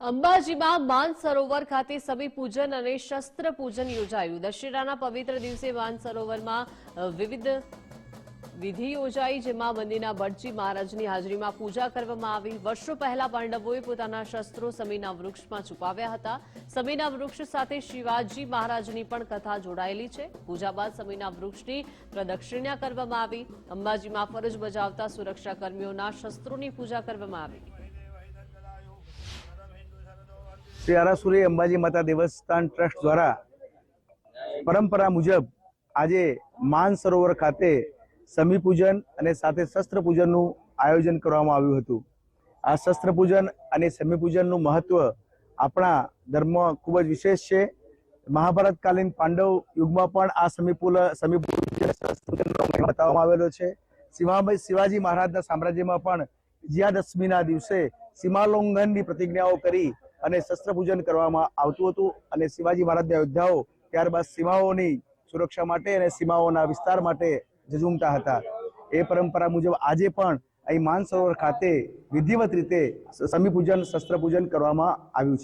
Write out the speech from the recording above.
અંબાજીમાં માનસરોવર ખાતે સમી પૂજન અને શસ્ત્ર પૂજન યોજાયું. દશેરાના પવિત્ર દિવસે માનસરોવરમાં વિવિધ વિધિ યોજાઈ, જેમાં મંદિરના ભટજી મહારાજની હાજરીમાં પૂજા કરવામાં આવી. વર્ષો પહેલા પાંડવોએ પોતાના શસ્ત્રો સમીના વૃક્ષમાં છુપાવ્યા હતા. સમીના વૃક્ષ સાથે શિવાજી મહારાજની પણ કથા જોડાયેલી છે. પૂજા બાદ સમીના વૃક્ષની પ્રદક્ષિણા કરવામાં આવી. અંબાજીમાં ફરજ બજાવતા સુરક્ષા કર્મીઓના શસ્ત્રોની પૂજા કરવામાં આવી. શ્રી આરાસુરી અંબાજી માતા દેવસ્થાન ટ્રસ્ટ દ્વારા પરંપરા મુજબ આજે માન સરોવર ખાતે સમી અને સાથે શસ્ત્ર પૂજનનું આયોજન કરવામાં આવ્યું હતું. આ શસ્ત્ર પૂજન અને સમી પૂજનનું મહત્વ આપણા ધર્મ ખૂબ જ વિશેષ છે. મહાભારતકાલીન પાંડવ યુગમાં પણ આ સમીપુલ સમી બતાવવામાં આવેલો છે. શિવાભાઈ શિવાજી મહારાજના સામ્રાજ્યમાં પણ વિજયાદશમીના દિવસે સીમાલોંઘનની પ્રતિજ્ઞાઓ કરી અને શસ્ત્ર પૂજન કરવામાં આવતું હતું અને શિવાજી મહારાજના યોદ્ધાઓ ત્યારબાદ સીમાઓની સુરક્ષા માટે અને સીમાઓના વિસ્તાર માટે ઝઝૂમતા હતા. એ પરંપરા મુજબ આજે પણ અહીં માનસરોવર ખાતે વિધિવત રીતે સમી પૂજન શસ્ત્ર પૂજન કરવામાં આવ્યું છે.